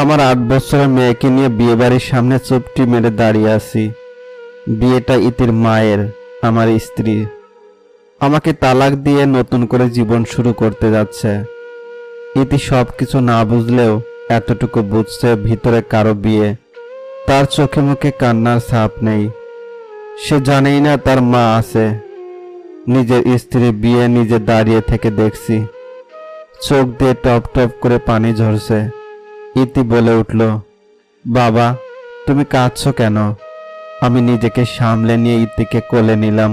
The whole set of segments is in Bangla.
আমার আট বছরের মেয়েকে নিয়ে বিয়ে বাড়ির সামনে চুপটি মেরে দাঁড়িয়ে আছি। বিয়েটা ইতির মায়ের, আমার স্ত্রী আমাকে তালাক দিয়ে নতুন করে জীবন শুরু করতে যাচ্ছে। ইতি সব কিছু না বুঝলেও এতটুকু বুঝছে ভিতরে কারও বিয়ে। তার চোখে মুখে কান্নার ছাপ নেই। সে জানেই না তার মা আছে। নিজের স্ত্রীর বিয়ে নিজে দাঁড়িয়ে থেকে দেখছি। চোখ দিয়ে টপ টপ করে পানি ঝরছে। ইতি বলে উঠল, বাবা, তুমি কাঁদছো কেন? আমি নিজেকে সামলে নিয়ে ইতিকে কোলে নিলাম।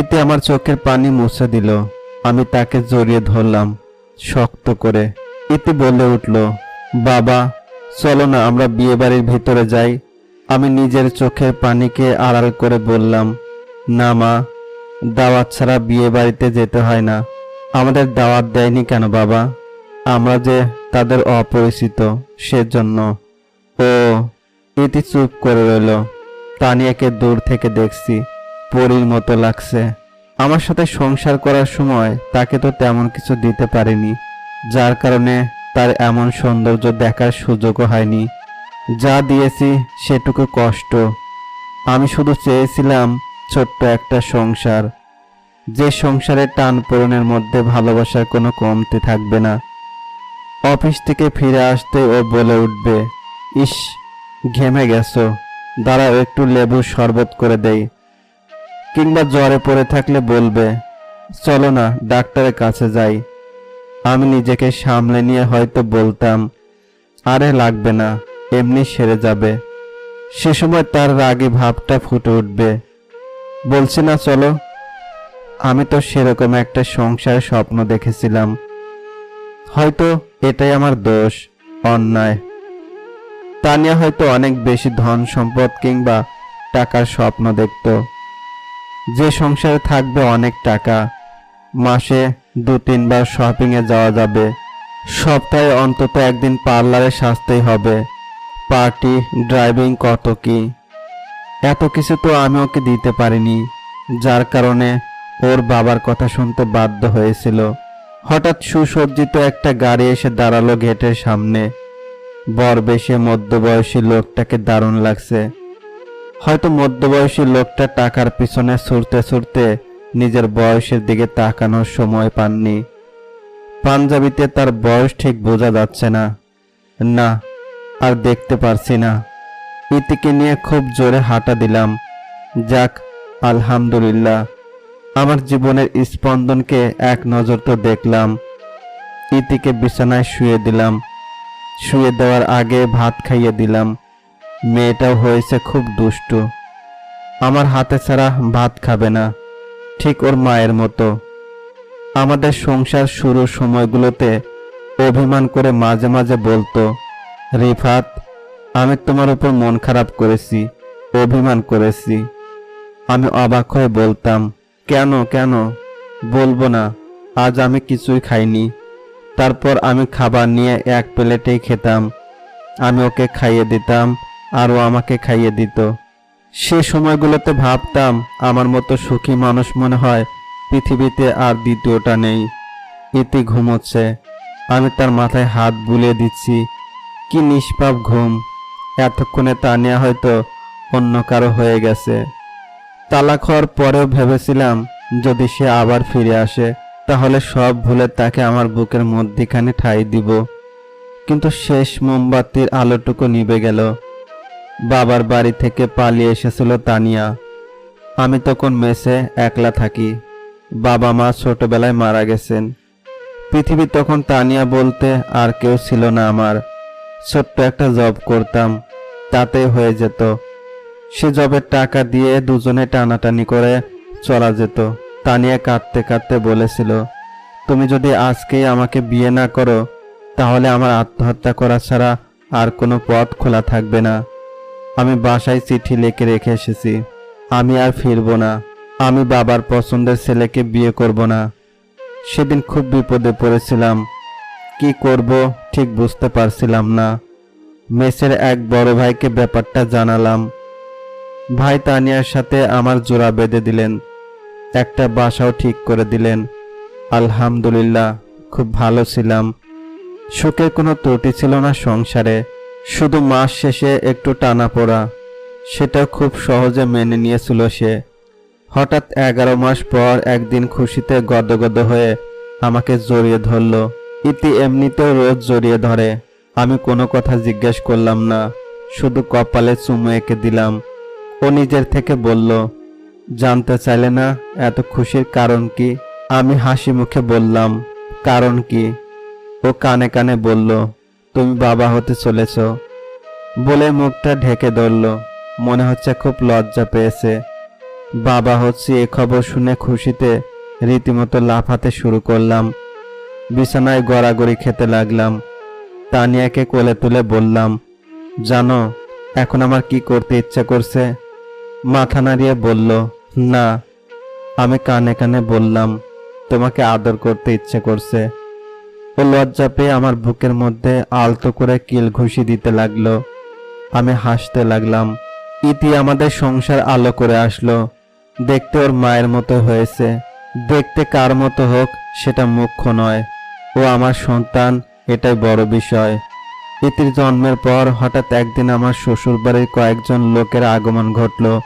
ইতি আমার চোখের পানি মুছে দিল, আমি তাকে জড়িয়ে ধরলাম শক্ত করে। ইতি বলে উঠল, বাবা, চলো না, আমরা বিয়ে বাড়ির ভিতরে যাই। আমি নিজের চোখের পানিকে আড়াল করে বললাম, না মা, দাওয়াত ছাড়া বিয়ে বাড়িতে যেতে হয় না। আমাদের দাওয়াত দেয়নি কেন বাবা? আমরা যে তাদের অপরিচিত। সেজন্য, ও, ইতি চুপ করে রইল। তানিয়াকে দূর থেকে দেখছি। পরীর মতো লাগছে। আমার সাথে সংসার করার সময় তাকে তো তেমন কিছু দিতে পারিনি। যার কারণে তার এমন সৌন্দর্য দেখার সুযোগও হয়নি। যা দিয়েছি সেটুকু কষ্ট। আমি শুধু চেয়েছিলাম ছোট্ট একটা সংসার। যে সংসারের টান পূরণের মধ্যে ভালোবাসার কোনো কমতি থাকবে না। অফিস থেকে ফিরে আসতে ও বলে উঠবে, ইস, ঘেমে গেছো, দাঁড়াও একটু লেবু শরবত করে দেই। কিংবা জ্বরে পড়ে থাকলে বলবে, চলো না, ডাক্তারের কাছে যাই। আমি নিজেকে সামলে নিয়ে হয়তো বলতাম, আরে লাগবে না, এমনি সেরে যাবে। সে সময় তার রাগী ভাবটা ফুটে উঠবে, বলছি না, চলো। আমি তো সেরকম একটা সংসার স্বপ্ন দেখেছিলাম। হয়তো এটাই আমার দোষ, অন্যায়। তানিয়া হয়তো অনেক বেশি ধন সম্পদ কিংবা টাকার স্বপ্ন দেখত। যে সংসারে থাকবে অনেক টাকা, মাসে দু তিনবার শপিংয়ে যাওয়া যাবে। সপ্তাহে অন্তত একদিন পার্লারে সাজতেই হবে। পার্টি, ড্রাইভিং কত কি? এত কিছু তো আমি ওকে দিতে পারিনি, যার কারণে ওর বাবার কথা শুনতে বাধ্য হয়েছিল। হঠাৎ সুসজ্জিত একটা গাড়ি এসে দাঁড়াল গেটের সামনে। বর বেশে মধ্যবয়সী লোকটাকে দারুণ লাগছে। হয়তো মধ্যবয়সী লোকটা টাকার পিছনে ছুটতে ছুটতে নিজের বয়সের দিকে তাকানোর সময় পাননি। পাঞ্জাবিতে তার বয়স ঠিক বোঝা যাচ্ছে না। না, আর দেখতে পারছি না। ইতিকে নিয়ে খুব জোরে হাঁটা দিলাম। যাক, আলহামদুলিল্লাহ। আমার জীবনের স্পন্দনকে এক নজর তো দেখলাম, ইতিকে বিছানায় শুয়ে দিলাম, শুয়ে দেওয়ার আগে ভাত খাইয়ে দিলাম। মেয়েটাও হয়েছে খুব দুষ্টু। আমার হাতে ছাড়া ভাত খাবে না, ঠিক ওর মায়ের মতো। আমাদের সংসার শুরুর সময়গুলোতে অভিমান করে মাঝে মাঝে বলতো, রিফাত, আমি তোমার উপর মন খারাপ করেছি, অভিমান করেছি। আমি অবাক হয়ে বলতাম কেন কেন? বলব না, আজ আমি কিছুই খাইনি। তারপর আমি খাবার নিয়ে এক প্লেটেই খেতাম। আমি ওকে খাইয়ে দিতাম আর ও আমাকে খাইয়ে দিত। সে সময়গুলোতে ভাবতাম, আমার মতো সুখী মানুষ মনে হয় পৃথিবীতে আর দ্বিতীয়টা নেই। ইতি ঘুমোচ্ছে। আমি তার মাথায় হাত বুলিয়ে দিচ্ছি, কি নিষ্পাপ ঘুম। এতক্ষণে তা তানিয়া হয়তো অন্য কারও হয়ে গেছে। তালাক হওয়ার পরেও ভেবেছিলাম, যদি সে আবার ফিরে আসে, তাহলে সব ভুলে তাকে আমার বুকের মধ্যিখানে ঠাই দিব। কিন্তু শেষ মোমবাতির আলোটুকু নিভে গেল। বাবার বাড়ি থেকে পালিয়ে এসেছিল তানিয়া। আমি তখন মেসে একলা থাকি। বাবা মা ছোটবেলায় মারা গেছেন। পৃথিবী তখন তানিয়া বলতে আর কেউ ছিল না আমার। ছোট্ট একটা জব করতাম তাতে হয়ে যেত। সে জবের টাকা দিয়ে দুজনে টানাটানি করে চলা যেত। তানিয়া কাঁদতে কাঁদতে বলেছিল, তুমি যদি আজকেই আমাকে বিয়ে না করো, তাহলে আমার আত্মহত্যা করা ছাড়া আর কোনো পথ খোলা থাকবে না। আমি বাসায় চিঠি লিখে রেখে এসেছি। আমি আর ফিরবো না। আমি বাবার পছন্দের ছেলেকে বিয়ে করব না। সেদিন খুব বিপদে পড়েছিলাম। কি করব ঠিক বুঝতে পারছিলাম না। মেসের এক বড় ভাইকে ব্যাপারটা জানালাম। ভাই তানিয়ার সাথে আমার জোড়া বেঁধে দিলেন। একটা বাসাও ঠিক করে দিলেন। আলহামদুলিল্লাহ, খুব ভালো ছিলাম। সুখের কোনো ত্রুটি ছিল না সংসারে। শুধু মাস শেষে একটু টানা পড়া। সেটাও খুব সহজে মেনে নিয়েছিল সে। হঠাৎ এগারো মাস পর একদিন খুশিতে গদগদ হয়ে আমাকে জড়িয়ে ধরল। ইতি এমনিতেও রোজ জড়িয়ে ধরে। আমি কোনো কথা জিজ্ঞেস করলাম না। শুধু কপালে চুমু এঁকে দিলাম। ও নিজের থেকে বলল, জানতে চাইলে না, এত খুশির কারণ কি? আমি হাসি মুখে বললাম, কারণ কি? ও কানে কানে বলল, তুমি বাবা হতে চলেছ। বলে মুখটা ঢেকে ধরল, মনে হচ্ছে খুব লজ্জা পেয়েছে। বাবা হচ্ছে এ খবর শুনে খুশিতে রীতিমতো লাফাতে শুরু করলাম, বিছানায় গড়াগড়ি খেতে লাগলাম। তানিয়াকে কোলে তুলে বললাম, জানো, এখন আমার কি করতে ইচ্ছা করছে? মাথা নাড়িয়ে বলল, না, আমি কানে কানে বললাম, তোমাকে আদর করতে ইচ্ছে করছে। ও লজ্জা পেয়ে আমার বুকের মধ্যে আলতো করে কিল ঘুষি দিতে লাগল। আমি হাসতে লাগলাম। ইতি আমাদের সংসার আলো করে আসলো। দেখতে ওর মায়ের মতো হয়েছে। দেখতে কার মতো হোক, সেটা মুখ্য নয়। ও আমার সন্তান, এটাই বড় বিষয়। ইতির জন্মের পর হঠাৎ একদিন আমার শ্বশুর বাড়ির কয়েকজন লোকের আগমন ঘটল।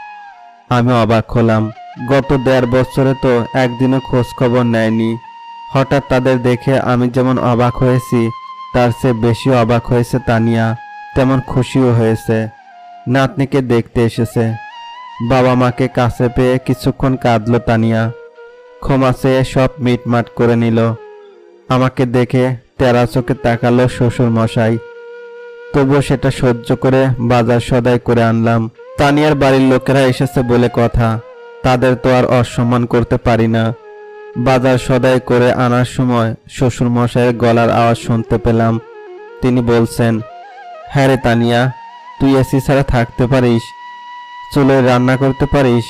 আমি অবাক হলাম। গত দেড় বছরে তো একদিনও খোঁজ খবর নেয়নি। হঠাৎ তাদের দেখে আমি যেমন অবাক হয়েছি, তার চেয়ে বেশি অবাক হয়েছে তানিয়া। তেমন খুশিও হয়েছে। নাতনিকে দেখতে এসেছে। বাবা মাকে কাছে পেয়ে কিছুক্ষণ কাঁদল তানিয়া। ক্ষমা চেয়ে সব মিটমাট করে নিল। আমাকে দেখে তেরা চোখে তাকালো শ্বশুর মশাই তবুও সেটা সহ্য করে বাজার সদাই করে আনলাম। তানিয়ার বাড়ির লোকেরা এসেছে বলে কথা। তাদের তো আর অসম্মান করতে পারি না। বাজার সদাই করে আনার সময় শ্বশুর মশাইয়ের গলার আওয়াজ শুনতে পেলাম। তিনি বলছেন হ্যাঁ রে তানিয়া, তুই এসি ছাড়া থাকতে পারিস? চুলে রান্না করতে পারিস?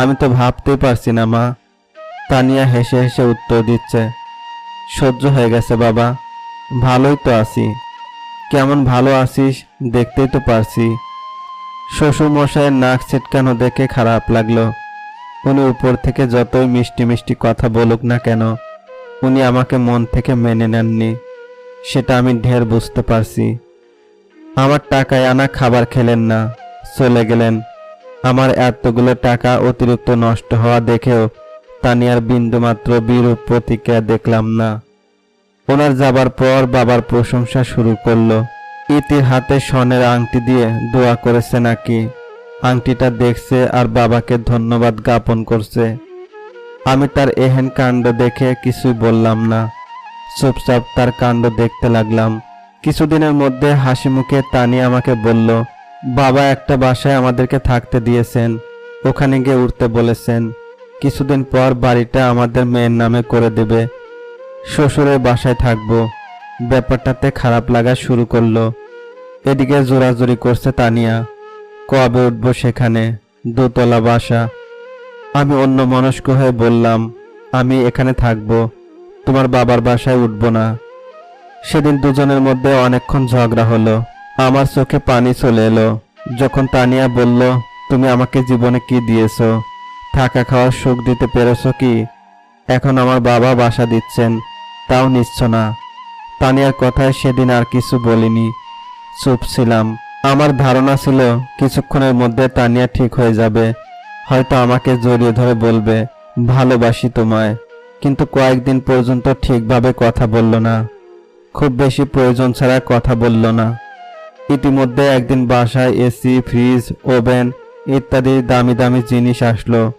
আমি তো ভাবতেই পারছি না, মা। তানিয়া হেসে হেসে উত্তর দিচ্ছে, সহ্য হয়ে গেছে বাবা, ভালোই তো আছি। কেমন ভালো আছিস দেখতেই তো পারছি। শ্বশুর মশাইয়ের নাক ছিটকানো দেখে খারাপ লাগল। উনি উপর থেকে যতই মিষ্টি মিষ্টি কথা বলুক না কেন, উনি আমাকে মন থেকে মেনে নেননি। সেটা আমি ঢের বুঝতে পারছি। আমার টাকায় আনা খাবার খেলেন না, চলে গেলেন। আমার এতগুলো টাকা অতিরিক্ত নষ্ট হওয়া দেখেও তানিয়ার বিন্দুমাত্র বিরূপ প্রতিক্রিয়া দেখলাম না। ওনার যাবার পর বাবার প্রশংসা শুরু করল। ইতির হাতে স্বর্ণের আংটি দিয়ে দোয়া করেছে নাকি? আংটিটা দেখছে আর বাবাকে ধন্যবাদ জ্ঞাপন করছে। আমি তার এহেন কাণ্ড দেখে কিছুই বললাম না। চুপচাপ তার কাণ্ড দেখতে লাগলাম। কিছুদিনের মধ্যে হাসি মুখে তানি আমাকে বলল, বাবা একটা বাসায় আমাদেরকে থাকতে দিয়েছেন। ওখানে গিয়ে উঠতে বলেছেন। কিছুদিন পর বাড়িটা আমাদের মেয়ের নামে করে দেবে। শ্বশুরের বাসায় থাকব। ব্যাপারটাতে খারাপ লাগা শুরু করল। এদিকে জোরাজোরি করছে তানিয়া। কবে উঠবো সেখানে? দোতলা বাসা। আমি অন্য মনস্ক হয়ে বললাম, আমি এখানে থাকব। তোমার বাবার বাসায় উঠবো না। সেদিন দুজনের মধ্যে অনেকক্ষণ ঝগড়া হলো। আমার চোখে পানি চলে এলো। যখন তানিয়া বলল, তুমি আমাকে জীবনে কি দিয়েছ? থাকা খাওয়ার সুখ দিতে পেরেছ কি? এখন আমার বাবা বাসা দিচ্ছেন, তাও নিচ্ছ না। তানিয়ার কথায় সেদিন আর কিছু বলিনি। চুপ ছিলাম। আমার ধারণা ছিল কিছুক্ষণের মধ্যে তানিয়া ঠিক হয়ে যাবে। হয়তো আমাকে জড়িয়ে ধরে বলবে, ভালোবাসি তোমায়। কিন্তু কয়েকদিন পর্যন্ত ঠিকভাবে কথা বলল না। খুব বেশি প্রয়োজন ছাড়া কথা বলল না। ইতিমধ্যে একদিন বাসায় এসি, ফ্রিজ, ওভেন ইত্যাদি দামি দামি জিনিস আসলো।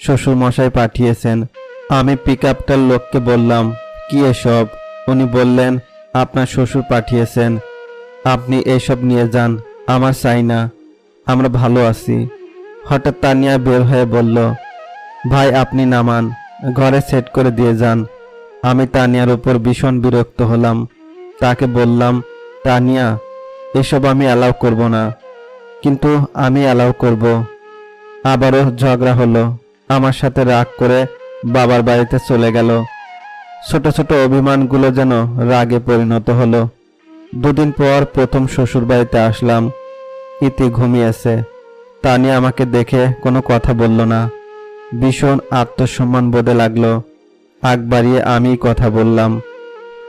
শ্বশুরমশাই পাঠিয়েছেন। আমি পিক আপটার লোককে বললাম, কি এসব? উনি বললেন, আপনার শ্বশুর পাঠিয়েছেন। আপনি এসব নিয়ে যান, আমার চাই না। আমরা ভালো আছি। হঠাৎ তানিয়া বের হয়ে বলল, ভাই, আপনি নামান, ঘরে সেট করে দিয়ে যান। আমি তানিয়ার উপর ভীষণ বিরক্ত হলাম। তাকে বললাম, তানিয়া, এসব আমি অ্যালাউ করব না। কিন্তু আমি অ্যালাউ করব। আবারও ঝগড়া হলো। আমার সাথে রাগ করে বাবার বাড়িতে চলে গেল। ছোট ছোট অভিমানগুলো যেন রাগে পরিণত হলো। দুদিন পর প্রথম শ্বশুর বাড়িতে আসলাম। ইতি ঘুমিয়েছে। তানিয়া আমাকে দেখে কোনো কথা বলল না। ভীষণ আত্মসম্মান বোধে লাগল। আগ বাড়িয়ে আমি কথা বললাম।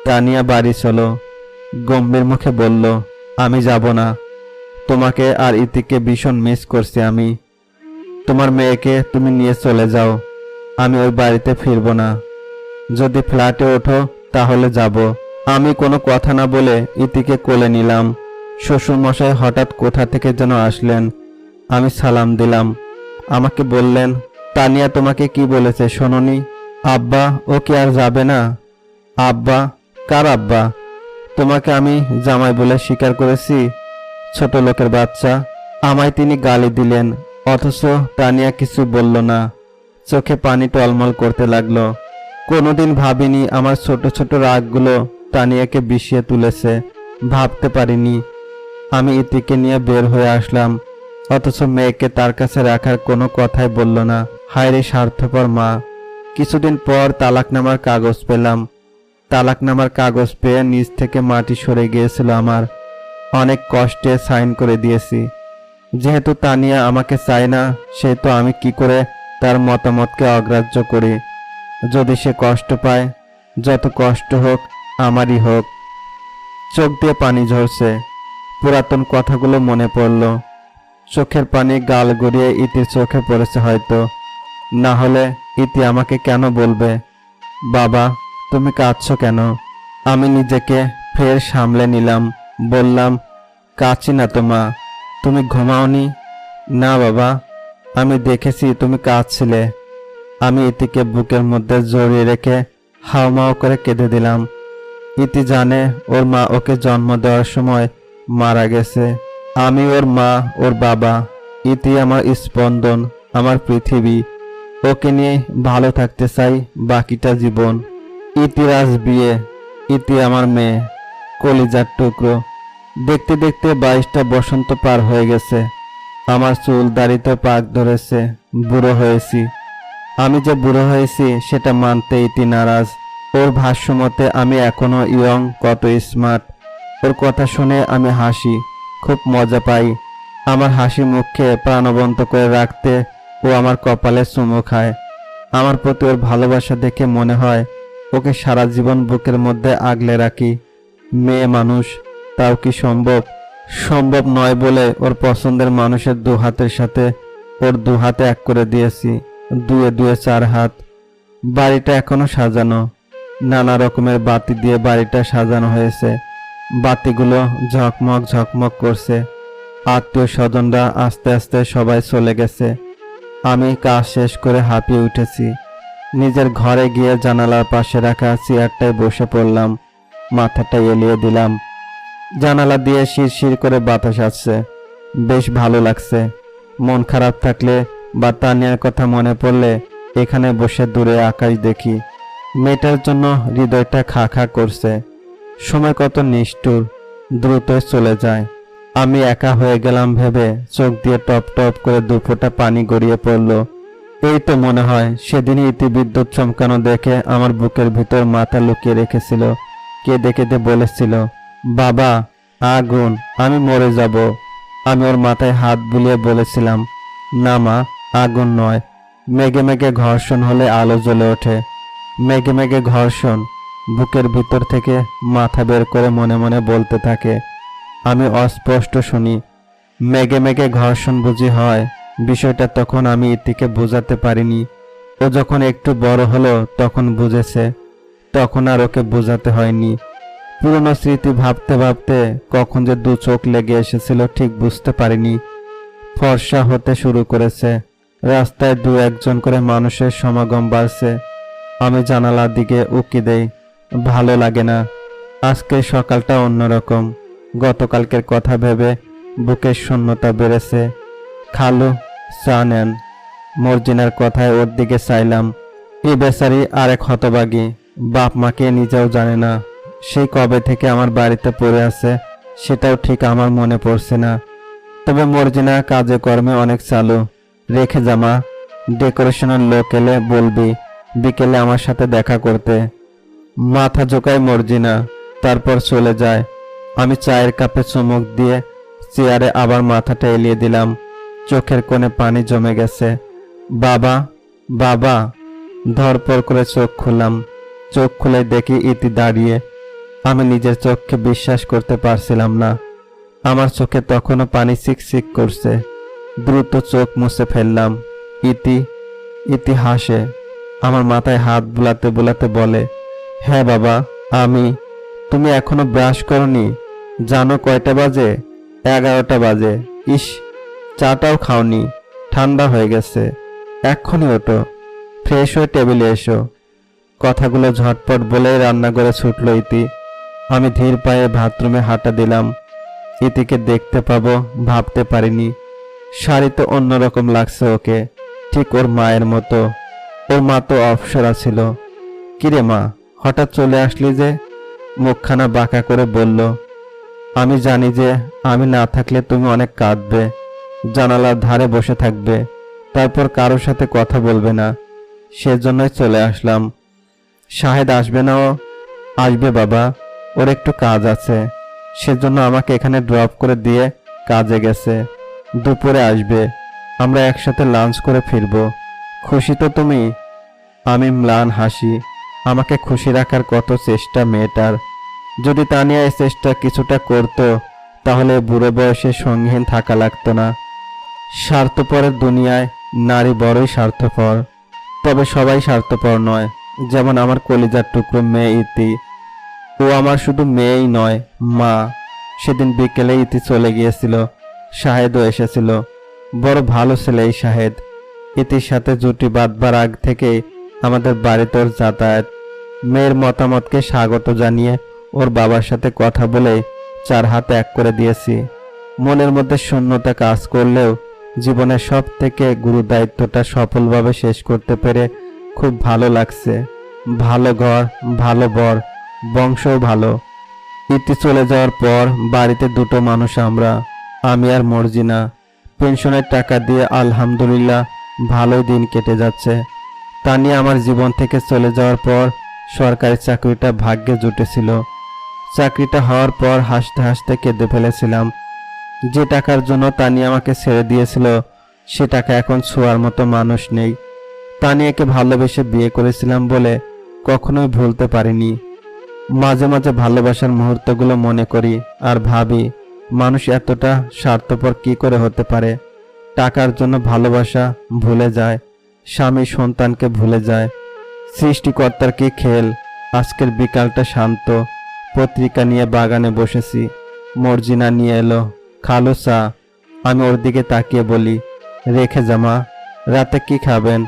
তানিয়া বাড়ি চলো। গম্ভীর মুখে বলল, আমি যাব না। তোমাকে আর ইতিকে ভীষণ মিস করছি আমি। তোমার মেয়েকে তুমি নিয়ে চলে যাও। আমি ওই বাড়িতে ফিরবো না। যদি ফ্ল্যাটে ওঠো, তাহলে যাব। আমি কোনো কথা না বলে ইতিকে কোলে নিলাম। শ্বশুরমশাই হঠাৎ কোথা থেকে যেন আসলেন। আমি সালাম দিলাম। আমাকে বললেন, তানিয়া তোমাকে কি বলেছে শোনোনি? আব্বা, ও কি আর যাবে না? আব্বা? কার আব্বা? তোমাকে আমি জামাই বলে স্বীকার করেছি, ছোট লোকের বাচ্চা। আমায় তিনি গালি দিলেন, অথচ তানিয়া কিছু বলল না। চোখে পানি টলমল করতে লাগল। কোনোদিন ভাবিনি আমার ছোট ছোট রাগগুলো তানিয়াকে বিষিয়ে তুলেছে। ভাবতে পারিনি। আমি ইতিকে নিয়ে বের হয়ে আসলাম। অথচ মেয়েকে তার কাছে রাখার কোনো কথাই বলল না। হায়রে স্বার্থপর মা। কিছুদিন পর তালাকনামার কাগজ পেলাম। তালাকনামার কাগজ পেয়ে নিচ থেকে মাটি সরে গিয়েছিল আমার। অনেক কষ্টে সাইন করে দিয়েছি। যেহেতু তানিয়া আমাকে চায় না, সেহেতু আমি কি করে তার মতামতকে অগ্রাহ্য করি? যদি সে কষ্ট পায়, যত কষ্ট হোক, আমারই হোক। চোখ দিয়ে পানি ঝরছে। পুরাতন কথাগুলো মনে পড়ল। চোখের পানি গাল গড়িয়ে ইতির চোখে পড়েছে হয়তো। না হলে ইতি আমাকে কেন বলবে? বাবা, তুমি কাঁদছো কেন? আমি নিজেকে ফের সামলে নিলাম। বললাম, কাঁদছি না তো মা। তুমি ঘুমাওনি? না বাবা, আমি দেখেছি তুমি কাঁদছিলে। আমি ইতিকে বুকের মধ্যে জড়িয়ে রেখে হাওমাও করে কেঁদে দিলাম। ইতি জানে ওর মা ওকে জন্ম দেওয়ার সময় মারা গেছে। আমি ওর মা, ওর বাবা, ইতি আমার স্পন্দন, আমার পৃথিবী। ওকে নিয়ে ভালো থাকতে চাই বাকিটা জীবন। ইতিরাজ বিয়ে, ইতি আমার মেয়ে, কলিজার টুকরো। দেখতে দেখতে বাইশটা বসন্ত পার হয়ে গেছে। আমার চুল দাড়িতে পাক ধরেছে, বুড়ো হয়েছি। আমি যে বুড়ো হয়েছি, সেটা মানতে ইতি নারাজ। ওর ভাষ্য মতে আমি এখনও ইয়ং, কত স্মার্ট। ওর কথা শুনে আমি হাসি, খুব মজা পাই। আমার হাসি মুখে প্রাণবন্ত করে রাখতে ও আমার কপালে চুমু খায়। আমার প্রতি ওর ভালোবাসা দেখে মনে হয়, ওকে সারা জীবন বুকের মধ্যে আগলে রাখি। মেয়ে মানুষ, তাও কি সম্ভব? সম্ভব নয় বলে ওর পছন্দের মানুষের দু হাতের সাথে ওর দু হাতে এক করে দিয়েছি। দুয়ে দুয়ে চার হাত। বাড়িটা এখনও সাজানো। নানা রকমের বাতি দিয়ে বাড়িটা সাজানো হয়েছে। বাতিগুলো ঝকমক ঝকমক করছে। আত্মীয় স্বজনরা আস্তে আস্তে সবাই চলে গেছে। আমি কাজ শেষ করে হাঁপিয়ে উঠেছি। নিজের ঘরে গিয়ে জানালার পাশে রাখা চেয়ারটায় বসে পড়লাম। মাথাটা এলিয়ে দিলাম। জানালা দিয়ে শিরশির করে বাতাস আসছে। বেশ ভালো লাগছে। মন খারাপ থাকলে বা তানিয়ার কথা মনে পড়লে এখানে বসে দূরে আকাশ দেখি। মেয়েটার জন্য হৃদয়টা খা খা করছে। সময় কত নিষ্ঠুর দ্রুত চলে যায়। আমি একা হয়ে গেলাম ভেবে চোখ দিয়ে টপ টপ করে দুফোঁটা পানি গড়িয়ে পড়ল। এই তো মনে হয় সেদিনই ইতিবিদ্যুৎ চমকানো দেখে আমার বুকের ভিতর মাথা লুকিয়ে রেখেছিল। কেঁদে কেঁদে বলেছিল, বাবা, আগুন, আমি মরে যাব। আমি ওর মাথায় হাত বুলিয়ে বলেছিলাম, না মা আগুন নয়। মেঘে মেঘে ঘর্ষণ হলে আলো জ্বলে ওঠে। মেঘে মেঘে ঘর্ষণ বুকের ভিতর থেকে মাথা বের করে মনে মনে বলতে থাকে, আমি অস্পষ্ট শুনি। মেঘে মেঘে ঘর্ষণ বুঝি হয়। বিষয়টা তখন আমি ইতিকে বোঝাতে পারিনি। ও যখন একটু বড় হলো, তখন বুঝেছে। তখন আর ওকে বোঝাতে হয়নি। পুরনো স্মৃতি ভাবতে ভাবতে কখন যে দু চোখ লেগে এসেছিল ঠিক বুঝতে পারিনি। ফর্সা হতে শুরু করেছে। রাস্তায় দু একজন করে মানুষের সমাগম বাড়ছে। আমি জানালার দিকে উকি দেই, ভালো লাগে না। আজকে সকালটা অন্যরকম। গতকালকের কথা ভেবে বুকের শূন্যতা বেড়েছে। খালু, চা নেন। মর্জিনার কথায় ওর দিকে চাইলাম। এই বেচারি আরেক হতবাগী বাপ মাকে নিজেও জানে না। সেই কবে থেকে আমার বাড়িতে পড়ে আছে, সেটাও ঠিক আমার মনে পড়ছে না। তবে মর্জিনা কাজে কর্মে অনেক চালু। রেখে জামা ডেকোরেশনের লোক এলে বলবি, বিকেলে আমার সাথে দেখা করতে। মাথা ঝোকায় মর্জিনা তারপর চলে যায়। আমি চায়ের কাপে চুমুক দিয়ে চেয়ারে আবার মাথাটা এলিয়ে দিলাম। চোখের কোণে পানি জমে গেছে। বাবা বাবা, ধরপর করে চোখ খুললাম। চোখ খুলে দেখি ইতি দাঁড়িয়ে। আমি নিজের চোখকে বিশ্বাস করতে পারছিলাম না। আমার চোখে তখনও পানি সিকসিক করছে। দ্রুত চোখ মুছে ফেললাম। ইতি ইতি হাসে আমার মাথায় হাত বুলাতে বুলাতে বলে হ্যাঁ বাবা, আমি, তুমি এখনও ব্রাশ করনি। জানো কয়টা বাজে? এগারোটা বাজে। ইস, চাটাও খাওনি। ঠান্ডা হয়ে গেছে। এক্ষুনি ওঠো। ফ্রেশ হয়ে টেবিলে এসো। কথাগুলো ঝটপট বলেই রান্নাঘরে ছুটল ইতি। আমি ধীর পায়ে বাথরুমে হাঁটা দিলাম। ইতিকে দেখতে পাবো, ভাবতে পারিনি। শাড়িতে অন্যরকম লাগছে ওকে। ঠিক ওর মায়ের মতো। ওর মা তো অপসরা ছিল। কিরে মা, হঠাৎ চলে আসলি যে? মুখখানা বাঁকা করে বলল, আমি জানি যে আমি না থাকলে তুমি অনেক কাঁদবে। জানালার ধারে বসে থাকবে। তারপর কারোর সাথে কথা বলবে না। সেজন্যই চলে আসলাম। শাহেদ আসবে না ও? আসবে বাবা। ওর একটু কাজ আছে। সেজন্য আমাকে এখানে ড্রপ করে দিয়ে কাজে গেছে। দুপুরে আসবে। আমরা একসাথে লাঞ্চ করে ফিরবো। খুশি তো তুমি? আমি ম্লান হাসি। আমাকে খুশি রাখার কত চেষ্টা মেয়েটার। যদি তানিয়া এই চেষ্টা কিছুটা করতো, তাহলে বুড়ো বয়সে সঙ্গীহীন থাকা লাগতো না। স্বার্থপরের দুনিয়ায় নারী বড়ই স্বার্থপর। তবে সবাই স্বার্থপর নয়, যেমন আমার কলিজার টুকরো মেয়ে ইতি। ও আমার শুধু মেয়েই নয়, মা। সেদিন বিকেলে ইতি চলে গিয়েছিল। শাহেদও এসেছিল। বড় ভালো ছেলে এই শাহেদ। ইতির সাথে জুটি বাঁধবার আগ থেকে আমাদের বাড়িতে ওর যাতায়াত। মেয়ের মতামতকে স্বাগত জানিয়ে ওর বাবার সাথে কথা বলে চার হাত এক করে দিয়েছি। মনের মধ্যে শূন্যতা কাজ করলেও জীবনের সব থেকে গুরু দায়িত্বটা সফলভাবে শেষ করতে পেরে খুব ভালো লাগছে। ভালো ঘর, ভালো বর, বংশও ভালো। ইতি চলে যাওয়ার পর বাড়িতে দুটো মানুষ আমরা। আমি আর মর্জিনা পেনশনের টাকা দিয়ে আলহামদুলিল্লাহ ভালোই দিন কেটে যাচ্ছে। তা নিয়ে আমার জীবন থেকে চলে যাওয়ার পর সরকারি চাকরিটা ভাগ্যে জুটেছিল। চাকরিটা হওয়ার পর হাসতে হাসতে কেঁদে ফেলেছিলাম। যে টাকার জন্য তানি আমাকে ছেড়ে দিয়েছিল, সে টাকা এখন ছোঁয়ার মতো মানুষ নেই। তানিয়াকে ভালোবেসে বিয়ে করেছিলাম বলে কখনোই ভুলতে পারিনি। মাঝে মাঝে ভালোবাসার মুহূর্তগুলো মনে করি আর ভাবি মানুষ এতটা স্বার্থপর কি করে হতে পারে? টাকার জন্য ভালোবাসা ভুলে যায়, স্বামী সন্তানকে ভুলে যায়, সৃষ্টিকর্তার কি খেল? আজকের বিকালটা শান্ত, পত্রিকা নিয়ে বাগানে বসেছি, মর্জিনা নিয়ে এলো, খালো চা, আমি ওর দিকে তাকিয়ে বলি, রেখে জামা রাতে কি খাবেন?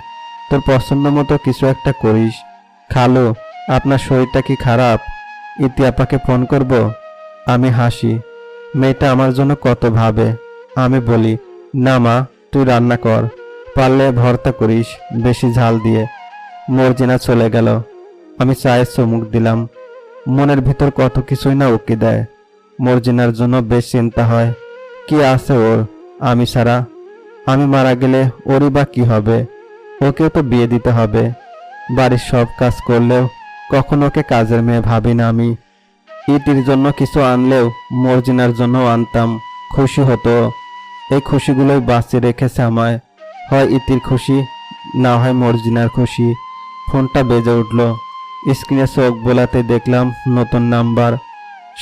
তোর পছন্দ মতো কিছু একটা করিস। খালো, আপনার শরীরটা কি খারাপ? ইতি আপাকে ফোন করব? আমি হাসি মেয়েটা আমার জন্য কত ভাবে। আমি বলি, না মা, তুই রান্না কর। পারলে ভর্তা করিস, বেশি ঝাল দিয়ে। মর্জিনা চলে গেল। আমি চায়ের চমুক দিলাম। মনের ভিতর কত কিছুই না উকি দেয়। মর্জিনার জন্য বেশ চিন্তা হয়। কি আছে ওর? আমি সারা আমি মারা গেলে ওরই বা কি হবে? ওকেও তো বিয়ে দিতে হবে। বাড়ির সব কাজ করলেও কখনো ওকে কাজের মেয়ে ভাবি না আমি। ইতির জন্য কিছু আনলেও মর্জিনার জন্য আনতাম। খুশি হতো। এই খুশিগুলোই বাঁচিয়ে রেখেছে আমায়। হয় ইতির খুশি, না হয় মর্জিনার খুশি। ফোনটা বেজে উঠল। স্ক্রিনে চোখ বোলাতে দেখলাম নতুন নাম্বার।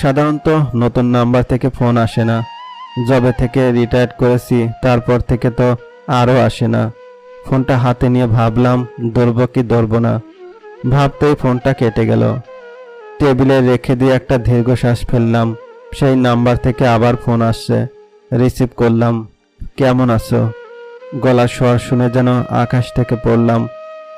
সাধারণত নতুন নাম্বার থেকে ফোন আসে না। জবে থেকে রিটায়ার করেছি, তারপর থেকে তো আরও আসে না। ফোনটা হাতে নিয়ে ভাবলাম, ধরব কি ধরব না। ভাবতেই ফোনটা কেটে গেল। টেবিলে রেখে দিয়ে একটা দীর্ঘশ্বাস ফেললাম। সেই নাম্বার থেকে আবার ফোন আসছে। রিসিভ করলাম, কেমন আছো? গলার স্বর শুনে যেন আকাশ থেকে পড়লাম।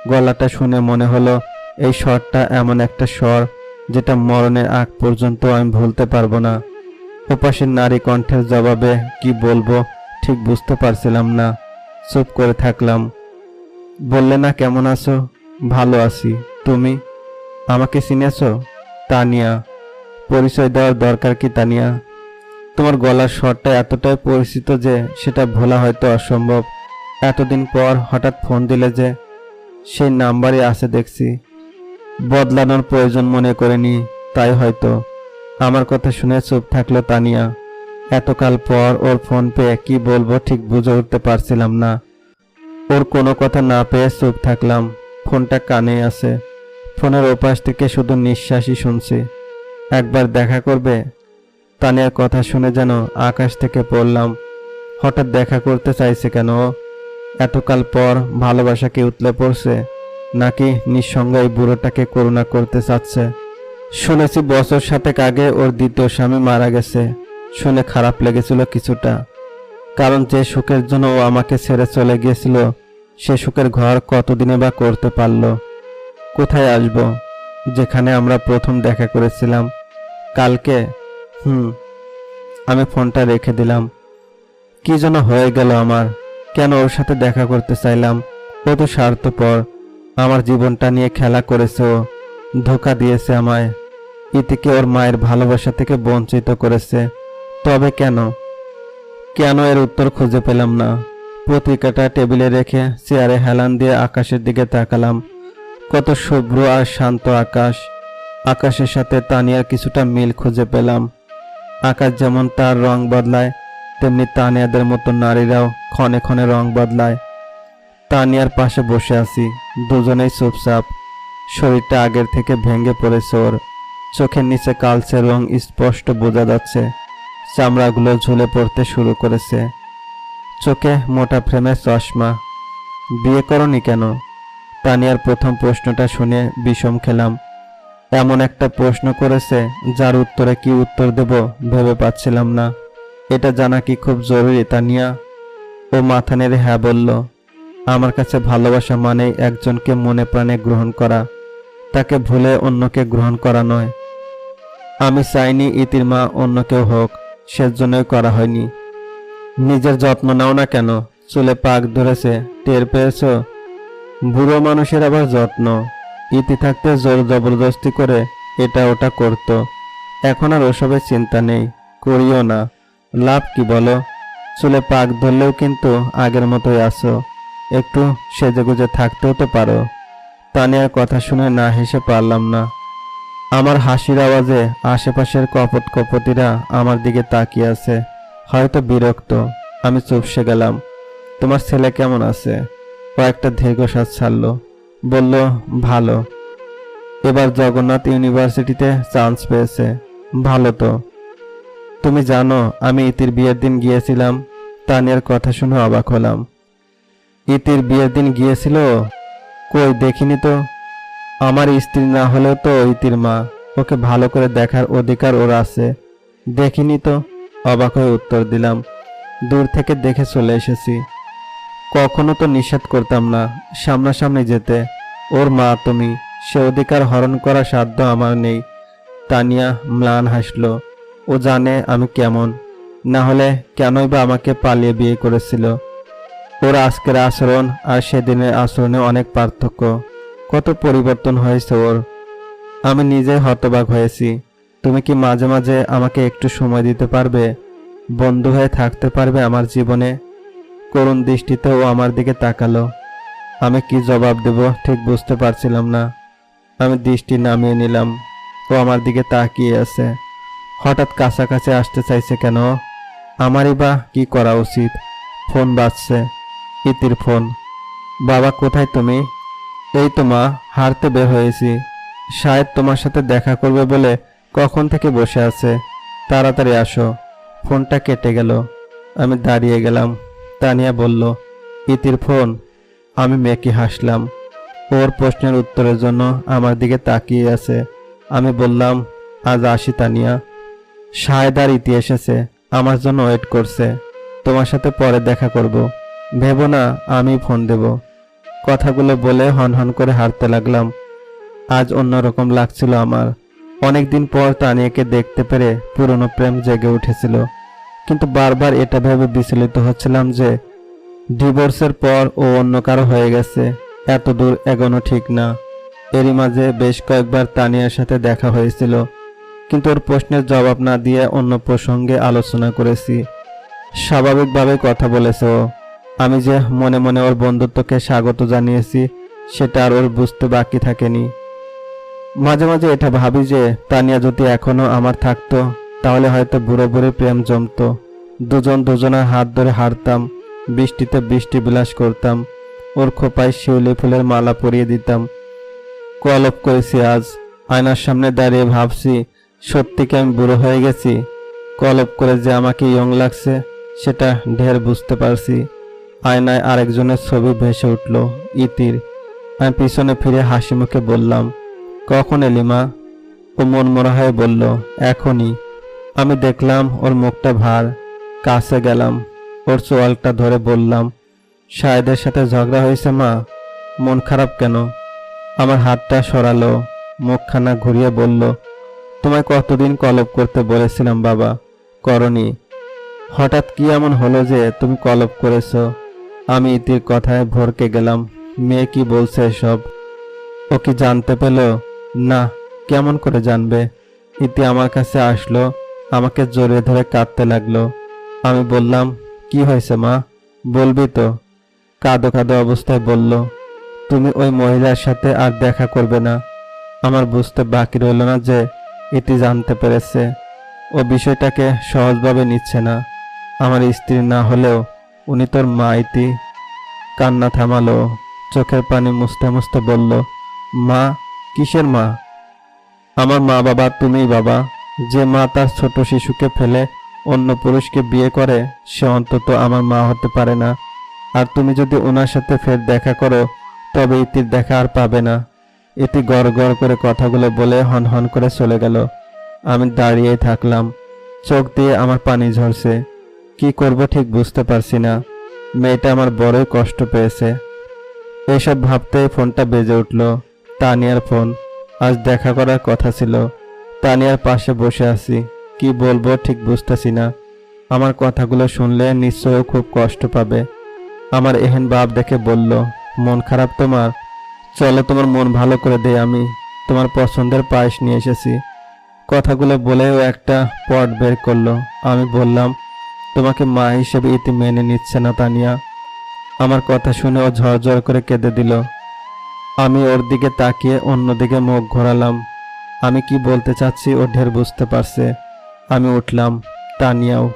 গলাটা শুনে মনে হলো, এই স্বরটা এমন একটা স্বর যেটা মরণের আগ পর্যন্ত আমি ভুলতে পারব না। ওপাশের নারী কণ্ঠের জবাবে কি বলব ঠিক বুঝতে পারছিলাম না। চুপ করে থাকলাম। বললে, না, কেমন আছো? ভালো আছি। তুমি? আমাকে চিনেছো? তানিয়া, পরিচয় দেওয়ার দরকার কি তানিয়া? তোমার গলার স্বরটা এতটাই পরিচিত যে সেটা ভোলা হয়তো অসম্ভব। এতদিন পর হঠাৎ ফোন দিলে যে সেই নাম্বারই আছে দেখছি। বদলানোর প্রয়োজন মনে করেনি, তাই হয়তো। আমার কথা শুনে চুপ থাকল তানিয়া। এতকাল পর ওর ফোন পেয়ে কি বলব ঠিক বুঝে উঠতে পারছিলাম না। ওর কোনো কথা না পেয়ে চুপ থাকলাম। ফোনটা কানে আছে। ফোনের ওপাশ থেকে শুধু নিঃশ্বাসই শুনছি। একবার দেখা করবে, তানিয়ার কথা শুনে যেন আকাশ থেকে পড়লাম। হঠাৎ দেখা করতে চাইছে কেন? এতকাল পর ভালোবাসা কি উতলে পড়ছে, নাকি নিঃসঙ্গ বুড়োটাকে করুণা করতে চাচ্ছে? শুনেছি বছর সাতেক আগে ওর দ্বিতীয় স্বামী মারা গেছে, শুনে খারাপ লেগেছিল কিছুটা। কারণ যে সুখের জন্য ও আমাকে ছেড়ে চলে গিয়েছিল, সে সুখের ঘর কতদিনে বা করতে পারল? কোথায় আসব? যেখানে আমরা প্রথম দেখা করেছিলাম। কালকে? হুম। আমি ফোনটা রেখে দিলাম। কি যেন হয়ে গেল আমার। কেন ওর সাথে দেখা করতে চাইলাম? ও তো স্বার্থপর। আমার জীবনটা নিয়ে খেলা করেছে ও। ধোকা দিয়েছে আমায়। ইতিকে ওর মায়ের ভালোবাসা থেকে বঞ্চিত করেছে। তবে কেন? কেন এর উত্তর খুঁজে পেলাম না? পত্রিকাটা টেবিলে রেখে চেয়ারে হেলান দিয়ে আকাশের দিকে তাকালাম। কত শুভ্র আর শান্ত আকাশ। আকাশের সাথে তানিয়ার কিছুটা মিল খুঁজে পেলাম। আকাশ যেমন তার রং বদলায়, তেমনি তানিয়াদের মতো নারীরাও ক্ষণে ক্ষণে রং বদলায়। তানিয়ার পাশে বসে আছি, দুজনেই চুপচাপ। শরীরটা আগের থেকে ভেঙে পড়েছে ওর চোখের নিচে কালচে রং স্পষ্ট বোঝা যাচ্ছে। চামড়াগুলো ঝুলে পড়তে শুরু করেছে। চোখে মোটা ফ্রেমের চশমা। বিয়ে করনি কেন? তানিয়ার প্রথম প্রশ্নটা শুনে বিষম খেলাম। এমন একটা প্রশ্ন করেছে যার উত্তরে কি উত্তর দেব ভেবে পাচ্ছিলাম না। এটা জানা কি খুব জরুরি, তানিয়া? ও মাথা নেড়ে হ্যাঁ বলল, আমার কাছে ভালোবাসা মানেই একজনকে মনে প্রাণে গ্রহণ করা। তাকে ভুলে অন্যকে গ্রহণ করা নয়। আমি চাইনি ইতির মা অন্য কেউ হোক, সেজন্যই করা হয়নি। নিজের যত্ন নাও না কেন? চুলে পাক ধরেছে, টের পেয়েছ? বুড়ো মানুষের আবার যত্ন। ইতি থাকতে জোর জবরদস্তি করে এটা ওটা করত। এখন আর ওসবের চিন্তা নেই, করিও না। লাভ কি বলো? চুলে পাক ধরলেও কিন্তু আগের মতোই আছো। একটু সেজেগুজে থাকতেও তো পারো। তানিয়ার কথা শুনে না হেসে পারলাম না। আমার হাসির আওয়াজে আশেপাশের কপট কপতিরা আমার দিকে তাকিয়ে আছে। হয়তো বিরক্ত, আমি চুপসে গেলাম। তোমার ছেলে কেমন আছে? ও একটা দীর্ঘশ্বাস ছাড়লো। বলল, ভালো। এবার জগন্নাথ ইউনিভার্সিটিতে চান্স পেয়েছে। ভালো তো। তুমি জানো, আমি ইতির বিয়ের দিন গিয়েছিলাম। তানিয়ার কথা শুনে অবাক হলাম। ইতির বিয়ের দিন গিয়েছিল? কই, দেখিনি তো। আমার স্ত্রী না হলেও তো ইতির মা। ওকে ভালো করে দেখার অধিকার ওর আছে। দেখিনি তো? অবাক হয়ে উত্তর দিলাম, দূর থেকে দেখে চলে এসেছি। কখনো তো নিষেধ করতাম না সামনাসামনি যেতে। ওর মা তুমি, সে অধিকার হরণ করা সাধ্য আমার নেই। তানিয়া ম্লান হাসলো। ও জানে আমি কেমন। না হলে কেনই বা আমাকে পালিয়ে বিয়ে করেছিল। ওর আজকের আচরণ আর সেদিনের আচরণে অনেক পার্থক্য। কত পরিবর্তন হয়েছে ওর। আমি নিজে হতবাক হয়েছি। তুমি কি মাঝে মাঝে আমাকে একটু সময় দিতে পারবে? বন্ধু হয়ে থাকতে পারবে আমার জীবনে? করুণ দৃষ্টিতে ও আমার দিকে তাকালো। আমি কি জবাব দেব ঠিক বুঝতে পারছিলাম না। আমি দৃষ্টি নামিয়ে নিলাম। ও আমার দিকে তাকিয়ে আছে। হঠাৎ কাছাকাছি আসতে চাইছে কেন? আমারই বা কি করা উচিত? ফোন বাজছে। ইতির ফোন। বাবা, কোথায় তুমি? এই তো মা হারতে বের হয়েছি। শায়দ তোমার সাথে দেখা করবে বলে কখন থেকে বসে আছে? তাড়াতাড়ি আসো। ফোনটা কেটে গেল। আমি দাঁড়িয়ে গেলাম। তানিয়া বলল ইতির ফোন, আমি মেকি হাসলাম। ওর প্রশ্নের উত্তরের জন্য আমার দিকে তাকিয়ে আছে। আমি বললাম, আজ আসি তানিয়া। আর ইতি এসেছে, আমার জন্য ওয়েট করছে। তোমার সাথে পরে দেখা করব। ভেবো না, আমি ফোন দেব। কথাগুলো বলে হন হন করে হারতে লাগলাম। আজ অন্যরকম লাগছিল আমার। অনেকদিন পর তানিয়াকে দেখতে পেরে পুরনো প্রেম জেগে উঠেছিল। কিন্তু বারবার এটা ভেবে বিচলিত হচ্ছিলাম যে ডিভোর্সের পর ও অন্য কারও হয়ে গেছে। এত দূর এগোনো ঠিক না। এরই মাঝে বেশ কয়েকবার তানিয়ার সাথে দেখা হয়েছিল, কিন্তু ওর প্রশ্নের জবাব না দিয়ে অন্য প্রসঙ্গে আলোচনা করেছি। স্বাভাবিকভাবে কথা বলেছে ও। আমি যে মনে মনে ওর বন্ধুত্বকে স্বাগত জানিয়েছি, সেটা আর ওর বুঝতে বাকি থাকেনি। মাঝে মাঝে এটা ভাবি যে তানিয়া যদি এখনও আমার থাকতো তাহলে হয়তো বুড়ো বুড়ি প্রেম জমতো। দুজন দুজনের হাত ধরে হারতাম, বৃষ্টিতে বৃষ্টি বিলাস করতাম, ওর খোপায় শিউলি ফুলের মালা পরিয়ে দিতাম। কলপ করেছি আজ, আয়নার সামনে দাঁড়িয়ে ভাবছি, সত্যি কি আমি বুড়ো হয়ে গেছি? কলপ করে যে আমাকে ইয়ং লাগছে, সেটা ঢের বুঝতে পারছি। আয়নায় আরেকজনের ছবি ভেসে উঠল, ইতির। আমি পিছনে ফিরে হাসি মুখে বললাম, কখন এলি মা? ও মন মরা হয়ে বলল, এখনই। আমি দেখলাম ওর মুখটা ভার, কাছে গেলাম, ওর চোয়ালটা ধরে বললাম শাহেদের সাথে ঝগড়া হয়েছে মা, মন খারাপ কেন? আমার হাতটা সরালো, মুখখানা ঘুরিয়ে বলল, তোমায় কতদিন কলপ করতে বলেছিলাম বাবা, করনি। হঠাৎ কি এমন হলো যে তুমি কলপ করেছ? আমি ইতির কথায় ভরকে গেলাম, মেয়ে কি বলছে এসব? ও কি জানতে পেল? না, কেমন করে জানবে? ইতি আমার কাছে আসলো আমাকে জড়িয়ে ধরে কাঁদতে লাগল। আমি বললাম, কি হয়েছে মা? বলবি তো। কাঁদো কাঁদো অবস্থায় বলল, তুমি ওই মহিলার সাথে আর দেখা করবে না। আমার বুঝতে বাকি রইল না যে এটি জানতে পেরেছে। ও বিষয়টাকে সহজভাবে নিচ্ছে না। আমার স্ত্রী না হলেও উনি তোর মা ইতি। কান্না থামালো। চোখের পানি মুছতে মুছতে বলল, মা, কিসের মা? আমার মা বাবা, তুমিই বাবা। যে মা তার ছোট শিশুকে ফেলে, অন্য পুরুষকে বিয়ে করে, সে অন্তত আমার মা হতে পারে না। আর তুমি যদি ওনার সাথে ফের দেখা করো, তবে ইতির দেখা আর পাবে না। ইতি গড় গড় করে কথাগুলো বলে হন হন করে চলে গেল। আমি দাঁড়িয়েই থাকলাম। চোখ দিয়ে আমার পানি ঝরছে। কি করব ঠিক বুঝতে পারছি না। মেয়েটা আমার বড়ই কষ্ট পেয়েছে। এসব ভাবতেই ফোনটা বেজে উঠল। তানিয়ার ফোন। আজ দেখা করার কথা ছিল। তানিয়ার পাশে বসে আছি। কি বলব ঠিক বুঝতেছি না। আমার কথাগুলো শুনলে নিশ্চয়ই খুব কষ্ট পাবে। আমার এহেন বাপ দেখে বলল, মন খারাপ তোমার? চলো তোমার মন ভালো করে দে আমি। তোমার পছন্দের পায়েস নিয়ে এসেছি। কথাগুলো বলেও একটা পট বের করল। আমি বললাম, তোমাকে মা হিসেবে ইতি মেনে নিচ্ছে না তানিয়া। আমার কথা শুনে ও ঝরঝর করে কেঁদে দিল। আমি ওর দিকে তাকিয়ে অন্যদিকে মুখ ঘোরালাম। আমি কি বলতে চাচ্ছি ও ঢের বুঝতে পারছে। আমি উঠলাম। তানিয়াও।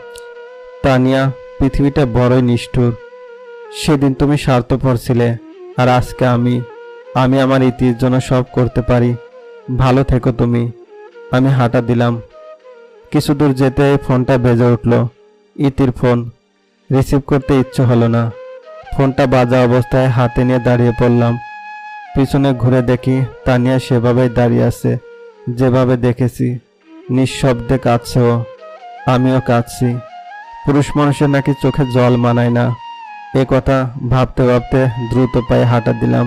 তানিয়া, পৃথিবীটা বড়ই নিষ্ঠুর। সেদিন তুমি স্বার্থপর ছিলে, আর আজকে আমি আমি আমার ইতির জন্য সব করতে পারি। ভালো থেকো তুমি। আমি হাঁটা দিলাম। কিছু দূর যেতে ফোনটা বেজে উঠল। ইতির ফোন। রিসিভ করতে ইচ্ছে হলো না। ফোনটা বাজা অবস্থায় হাতে নিয়ে দাঁড়িয়ে পড়লাম। পিছনে ঘুরে দেখি তানিয়া সেভাবেই দাঁড়িয়ে আছে। যেভাবে দেখেছি, নিঃশব্দে কাঁদছে ও আমিও কাঁদছি। পুরুষ মানুষের নাকি চোখে জল মানায় না। এ কথা ভাবতে ভাবতে দ্রুত পায়ে হাঁটা দিলাম।